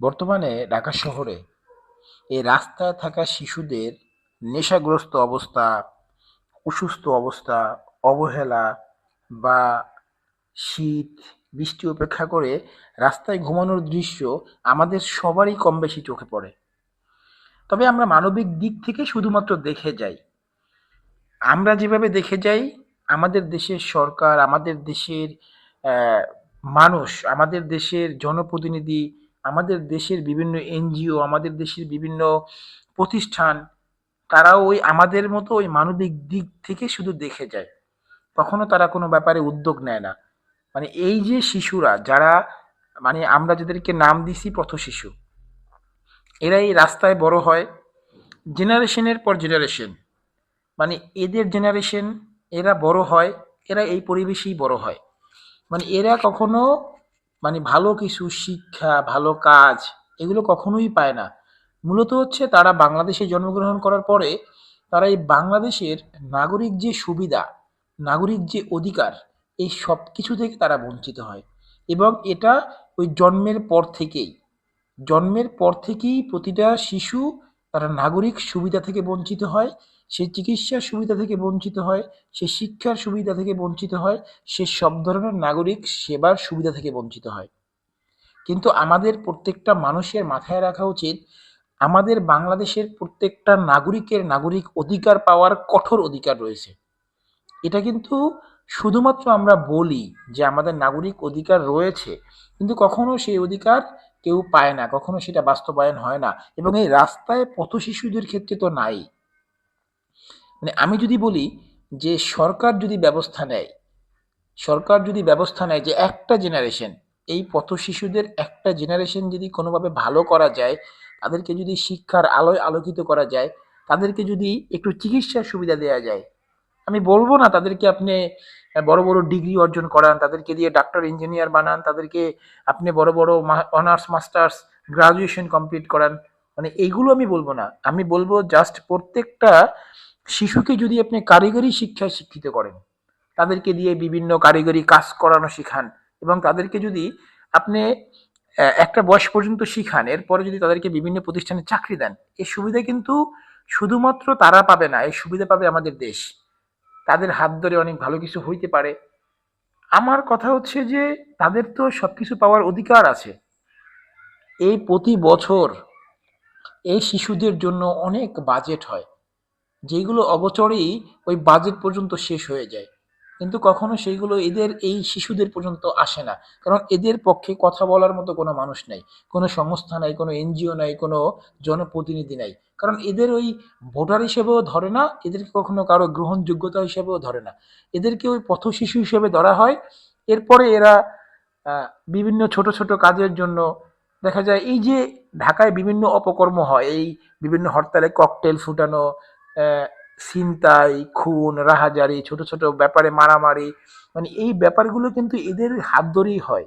বর্তমানে ঢাকা শহরে এই রাস্তায় থাকা শিশুদের নেশাগ্রস্ত অবস্থা, অসুস্থ অবস্থা, অবহেলা বা শীত, বৃষ্টি উপেক্ষা করে রাস্তায় ঘুমানোর দৃশ্য আমাদের সবারই কম বেশি চোখে পড়ে। তবে আমরা মানবিক দিক থেকে শুধুমাত্র দেখে যাই। আমরা যেভাবে দেখে যাই, আমাদের দেশের সরকার, আমাদের দেশের মানুষ, আমাদের দেশের জনপ্রতিনিধি, আমাদের দেশের বিভিন্ন এনজিও, আমাদের দেশের বিভিন্ন প্রতিষ্ঠান, তারাও ওই আমাদের মতো ওই মানবিক দিক থেকে শুধু দেখে যায়। কখনো তারা কোনো ব্যাপারে উদ্যোগ নেয় না। মানে এই যে শিশুরা যারা মানে আমরা যাদেরকে নাম দিছি পথ শিশু এরা এই রাস্তায় বড় হয় জেনারেশনের পর জেনারেশন। মানে এদের জেনারেশন এরা বড় হয়, এরা এই পরিবেশেই বড় হয়। মানে এরা কখনো মানে ভালো কিছু শিক্ষা, ভালো কাজ এগুলো কখনোই পায় না। মূলত হচ্ছে তারা বাংলাদেশে জন্মগ্রহণ করার পরে তারা এই বাংলাদেশের নাগরিক যে সুবিধা, নাগরিক যে অধিকার এই সব কিছু থেকে তারা বঞ্চিত হয়। এবং এটা ওই জন্মের পর থেকেই। জন্মের পর থেকেই প্রতিটা শিশু তারা নাগরিক সুবিধা থেকে বঞ্চিত হয়, সে চিকিৎসার সুবিধা থেকে বঞ্চিত হয়, সে শিক্ষার সুবিধা থেকে বঞ্চিত হয়, সে সব ধরনের নাগরিক সেবার সুবিধা থেকে বঞ্চিত হয়। কিন্তু আমাদের প্রত্যেকটা মানুষের মাথায় রাখা উচিত, আমাদের বাংলাদেশের প্রত্যেকটা নাগরিকের নাগরিক অধিকার পাওয়ার কঠোর অধিকার রয়েছে। এটা কিন্তু শুধুমাত্র আমরা বলি যে আমাদের নাগরিক অধিকার রয়েছে, কিন্তু কখনো সেই অধিকার কেউ পায় না, কখনো সেটা বাস্তবায়ন হয় না এবং এই রাস্তায় পথশিশুদের ক্ষেত্রে তো নাই। মানে আমি যদি বলি যে সরকার যদি ব্যবস্থা নেয়, সরকার যদি ব্যবস্থা নেয় যে একটা জেনারেশন, এই পথশিশুদের একটা জেনারেশন যদি কোনোভাবে ভালো করা যায়, তাদেরকে যদি শিক্ষার আলোয় আলোকিত করা যায়, তাদেরকে যদি একটু চিকিৎসার সুবিধা দেওয়া যায়, আমি বলব না তাদেরকে আপনি বড়, বড় ডিগ্রি অর্জন করান, তাদেরকে দিয়ে ডাক্তার, ইঞ্জিনিয়ার বানান, তাদেরকে আপনি বড়, বড় অনার্স, মাস্টার্স, গ্রাজুয়েশন কমপ্লিট করান। মানে এইগুলো আমি বলব না। আমি বলব জাস্ট প্রত্যেকটা শিশুকে যদি আপনি কারিগরি শিক্ষায় শিক্ষিত করেন, তাদেরকে দিয়ে বিভিন্ন কারিগরি কাজ করানো শিখান এবং তাদেরকে যদি আপনি একটা বয়স পর্যন্ত শিখান, এরপরে যদি তাদেরকে বিভিন্ন প্রতিষ্ঠানে চাকরি দেন, এই সুবিধা কিন্তু শুধুমাত্র তারা পাবে না, এই সুবিধা পাবে আমাদের দেশ। তাদের হাত ধরে অনেক ভালো কিছু হইতে পারে। আমার কথা হচ্ছে যে, তাদের তো সব কিছু পাওয়ার অধিকার আছে। এই প্রতি বছর এই শিশুদের জন্য অনেক বাজেট হয়। যেগুলো অবচরেই ওই বাজেট পর্যন্ত শেষ হয়ে যায়। কিন্তু কখনো সেইগুলো এদের এই শিশুদের পর্যন্ত আসে না। কারণ এদের পক্ষে কথা বলার মতো কোনো মানুষ নাই। কোনো সংস্থা নাই, কোনো এনজিও নাই, কোনো জনপ্রতিনিধি নাই। কারণ এদের ওই ভোটার হিসেবেও ধরে না, এদেরকে কখনো কারও গ্রহণযোগ্যতা হিসেবেও ধরে না। এদেরকে ওই পথশিশু হিসেবে ধরা হয়। এরপরে এরা বিভিন্ন ছোট, ছোট কাজের জন্য দেখা যায় এই যে ঢাকায় বিভিন্ন অপকর্ম হয়, এই বিভিন্ন হরতালে ককটেল ফুটানো, ছিনতাই, খুন, রাহাজারি, ছোট, ছোট ব্যাপারে মারামারি, মানে এই ব্যাপারগুলো কিন্তু এদের হাত ধরেই হয়।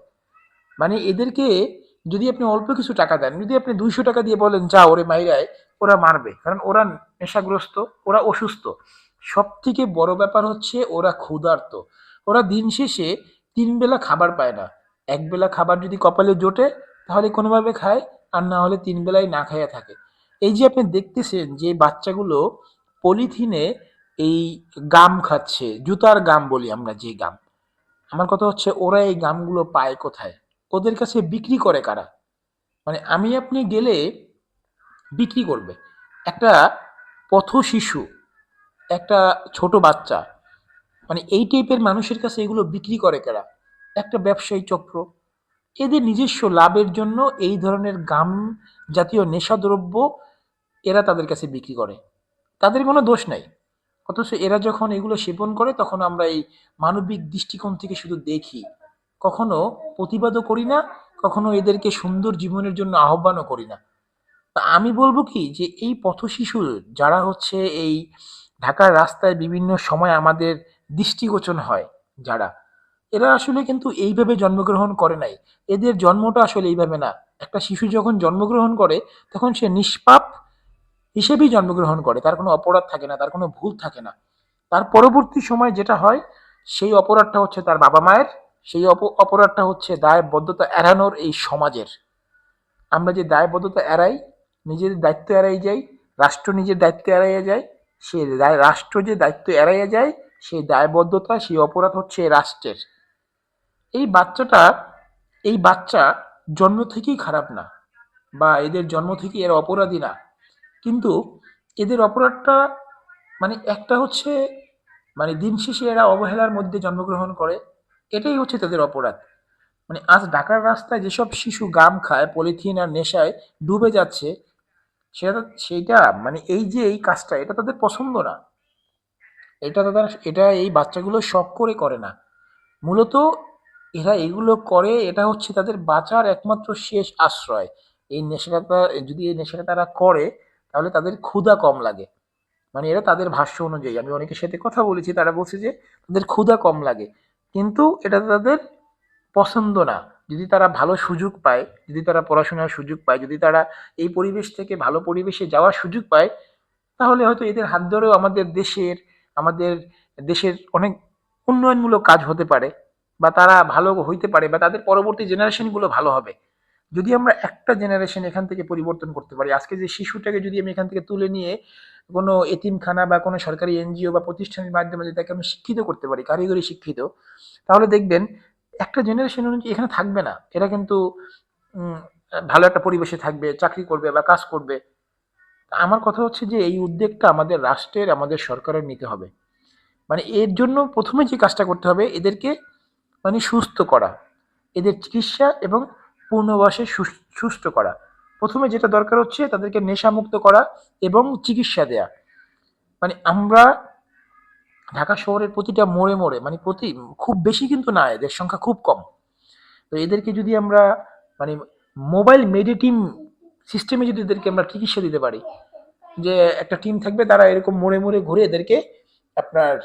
মানে এদেরকে যদি আপনি অল্প কিছু টাকা দেন, যদি আপনি ৳২০০ দিয়ে বলেন, "যা ওরে মাইরায়", ওরা মারবে। কারণ ওরা নেশাগ্রস্ত, ওরা অসুস্থ। সবথেকে বড় ব্যাপার হচ্ছে ওরা ক্ষুধার্ত। ওরা দিন শেষে ৩ বেলা খাবার পায় না। এক বেলা খাবার যদি কপালে জোটে, তাহলে কোনোভাবে খায়, আর না হলে ৩ বেলাই না খাইয়া থাকে। এই যে আপনি দেখতেছেন যে বাচ্চাগুলো পলিথিনে এই গাম খাচ্ছে, জুতার গাম বলি আমরা যে গাম। আমার কথা হচ্ছে ওরা এই গামগুলো পায় কোথায়? ওদের কাছে বিক্রি করে কারা? মানে আমি আপনি গেলে বিক্রি করবে। একটা পথ শিশু একটা ছোট বাচ্চা, মানে এই টাইপের মানুষের কাছে এগুলো বিক্রি করে কারা? একটা ব্যবসায়ী চক্র। এদের নিজস্ব লাভের জন্য এই ধরনের গাম জাতীয় নেশাদ্রব্য এরা তাদের কাছে বিক্রি করে। তাদের কোনো দোষ নাই। অথচ এরা যখন এগুলো সেবন করে তখন আমরা এই মানবিক দৃষ্টিকোণ থেকে শুধু দেখি। কখনো প্রতিবাদও করি না, কখনো এদেরকে সুন্দর জীবনের জন্য আহ্বানও করি না। তা আমি বলব কি যে এই পথশিশু যারা হচ্ছে এই ঢাকার রাস্তায় বিভিন্ন সময় আমাদের দৃষ্টিগোচর হয় যারা, এরা আসলে কিন্তু এইভাবে জন্মগ্রহণ করে নাই। এদের জন্মটা আসলে এইভাবে না। একটা শিশু যখন জন্মগ্রহণ করে তখন সে নিষ্পাপ হিসেবেই জন্মগ্রহণ করে। তার কোনো অপরাধ থাকে না, তার কোনো ভুল থাকে না। তার পরবর্তী সময়ে যেটা হয়, সেই অপরাধটা হচ্ছে তার বাবা-মায়ের, সেই অপ অপরাধটা হচ্ছে দায়বদ্ধতা এড়ানোর এই সমাজের। আমরা যে দায়বদ্ধতা এড়াই নিজের দায়িত্ব এড়াই যাই রাষ্ট্র নিজের দায়িত্ব এড়াইয়া যায় সে রাষ্ট্র যে দায়িত্ব এড়াইয়া যায় সেই দায়বদ্ধতা সেই অপরাধ হচ্ছে রাষ্ট্রের এই বাচ্চাটা এই বাচ্চা জন্ম থেকেই খারাপ না বা এদের জন্ম থেকেই এরা অপরাধী না কিন্তু এদের অপরাধটা মানে একটা হচ্ছে মানে দিন শেষে এরা অবহেলার মধ্যে জন্মগ্রহণ করে, এটাই হচ্ছে তাদের অপরাধ। মানে আজ ঢাকার রাস্তায় যেসব শিশু গাম খায়, পলিথিন আর নেশায় ডুবে যাচ্ছে, সেটা সেইটা মানে এই যে এই কাজটা, এটা তাদের পছন্দ না। এটা তাদের, এটা এই বাচ্চাগুলো শখ করে করে না। মূলত এরা এগুলো করে, এটা হচ্ছে তাদের বাঁচার একমাত্র শেষ আশ্রয়। এই নেশাটা যদি এই নেশাটা তারা করে তাহলে তাদের ক্ষুধা কম লাগে। মানে এরা তাদের ভাষ্য অনুযায়ী, আমি অনেকের সাথে কথা বলেছি, তারা বলছে যে তাদের ক্ষুধা কম লাগে। কিন্তু এটা তাদের পছন্দ না। যদি তারা ভালো সুযোগ পায়, যদি তারা পড়াশোনার সুযোগ পায়, যদি তারা এই পরিবেশ থেকে ভালো পরিবেশে যাওয়ার সুযোগ পায়, তাহলে হয়তো এদের হাত ধরেও আমাদের দেশের আমাদের দেশের অনেক উন্নয়নমূলক কাজ হতে পারে বা তারা ভালো হইতে পারে বা তাদের পরবর্তী জেনারেশনগুলো ভালো হবে। যদি আমরা একটা জেনারেশন এখান থেকে পরিবর্তন করতে পারি, আজকে যে শিশুটাকে যদি আমি এখান থেকে তুলে নিয়ে কোনো এতিমখানা বা কোনো সরকারি এনজিও বা প্রতিষ্ঠানের মাধ্যমে যদি তাকে আমি শিক্ষিত করতে পারি, কারিগরি শিক্ষিত, তাহলে দেখবেন একটা জেনারেশন অনুযায়ী এখানে থাকবে না। এরা কিন্তু ভালো একটা পরিবেশে থাকবে, চাকরি করবে বা কাজ করবে। আমার কথা হচ্ছে যে এই উদ্যোগটা আমাদের রাষ্ট্রের, আমাদের সরকারের নিতে হবে। মানে এর জন্য প্রথমে যে কাজটা করতে হবে, এদেরকে মানে সুস্থ করা। এদের চিকিৎসা এবং সুস- সুস্থ করা। প্রথমে যেটা দরকার হচ্ছে তাদেরকে নেশামুক্ত করা এবং চিকিৎসা দেয়া। মানে আমরা ঢাকা শহরের প্রতিটা মোড়ে মোড়ে মানে প্রতি, খুব বেশি কিন্তু না, এদের সংখ্যা খুব কম। তো এদেরকে যদি আমরা মানে মোবাইল মেডিটিম সিস্টেমে যদি এদেরকে আমরা চিকিৎসা দিতে পারি, যে একটা টিম থাকবে তারা এরকম মোড়ে মোড়ে ঘুরে এদেরকে আপনার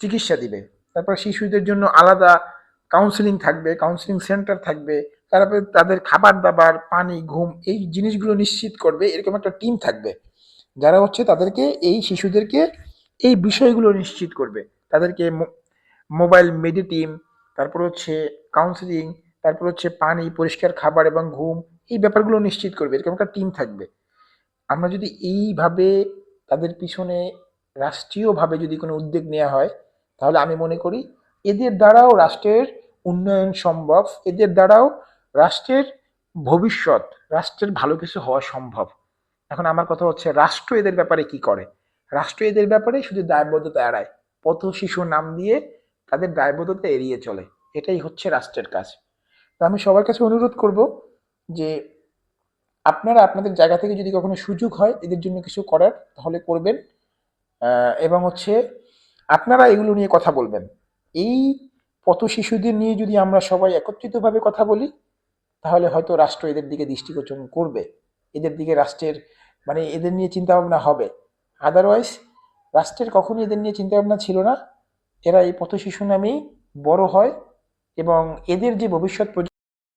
চিকিৎসা দিবে। তারপর শিশুদের জন্য আলাদা কাউন্সিলিং থাকবে কাউন্সিলিং সেন্টার থাকবে তারপরে তাদের খাবার দাবার, পানি, ঘুম এই জিনিসগুলো নিশ্চিত করবে। এরকম একটা টিম থাকবে যারা হচ্ছে তাদেরকে, এই শিশুদেরকে এই বিষয়গুলো নিশ্চিত করবে। তাদেরকে মোবাইল মেডি টিম তারপর হচ্ছে কাউন্সিলিং তারপর হচ্ছে পানি, পরিষ্কার খাবার এবং ঘুম এই ব্যাপারগুলো নিশ্চিত করবে। এরকম একটা টিম থাকবে। আমরা যদি এইভাবে তাদের পিছনে রাষ্ট্রীয়ভাবে যদি কোনো উদ্যোগ নেওয়া হয়, তাহলে আমি মনে করি এদের দ্বারাও রাষ্ট্রের উন্নয়ন সম্ভব। এদের দ্বারাও রাষ্ট্রের ভবিষ্যৎ, রাষ্ট্রের ভালো কিছু হওয়া সম্ভব। এখন আমার কথা হচ্ছে, রাষ্ট্র এদের ব্যাপারে কি করে? রাষ্ট্র এদের ব্যাপারে শুধু দায়বদ্ধতা এড়ায়। পথ শিশু নাম দিয়ে তাদের দায়বদ্ধতা এড়িয়ে চলে। এটাই হচ্ছে রাষ্ট্রের কাজ। তো আমি সবার কাছে অনুরোধ করব যে, আপনারা আপনাদের জায়গা থেকে যদি কখনো সুযোগ হয় এদের জন্য কিছু করার, তাহলে করবেন। এবং হচ্ছে আপনারা এগুলো নিয়ে কথা বলবেন। এই পথ শিশুদের নিয়ে যদি আমরা সবাই একত্রিতভাবে কথা বলি তাহলে হয়তো রাষ্ট্র এদের দিকে দৃষ্টিগোচন করবে। এদের দিকে রাষ্ট্রের মানে এদের নিয়ে চিন্তা ভাবনা হবে। আদারওয়াইজ রাষ্ট্রের কখনই এদের নিয়ে চিন্তাভাবনা ছিল না। এরা এই পথ শিশু নামেই বড় হয় এবং এদের যে ভবিষ্যৎ